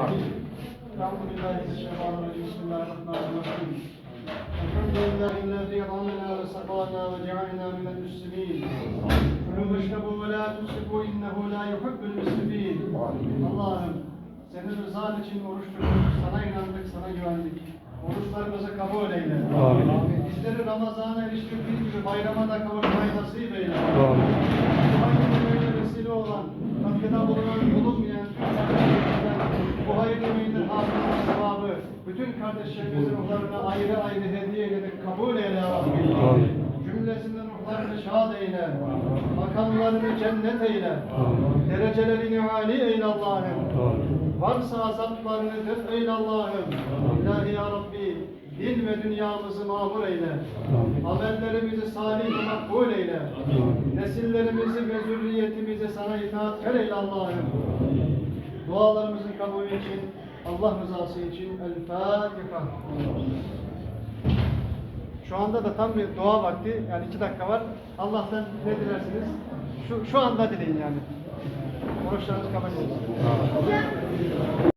Elhamdülillahi Bismillahirrahmanirrahim. Bismillahirrahmanirrahim. Elhamdülillahi'llezî yadamena ve sakalana ve cealena minel müslimîn. Kulû veşnebû ve lâ tusrifû innehu lâ yuhibbul. Allah'ım senin rızan için oruç tuttuk, sana inandık, sana güvendik. Oruçlarımızı kabul eyle. Amin. Bizleri Ramazan'a eriştirdiğin gibi bayrama da kavuşmayı nasip. Bütün kardeşlerimizin ruhlarına ayrı ayrı hediye edip kabul eyle ya Rabbi. Amin. Cümlesinin ruhlarını şad eyle, makamlarını cennet eyle, derecelerini âli eyle Allah'ım. Varsa azaplarını def eyle Allah'ım. İlahi ya Rabbi, din ve dünyamızı mamur eyle. Amellerimizi salih makbul eyle. Nesillerimizi ve zürriyetimizi sana itaatkar eyle Allah'ım. Dualarımızın kabulü için, Allah rızası için El Fatiha. Şu anda da tam bir dua vakti, yani iki dakika var. Allah'tan ne dilersiniz? Şu, şu anda dileyin yani. Oruçlarınız kabul.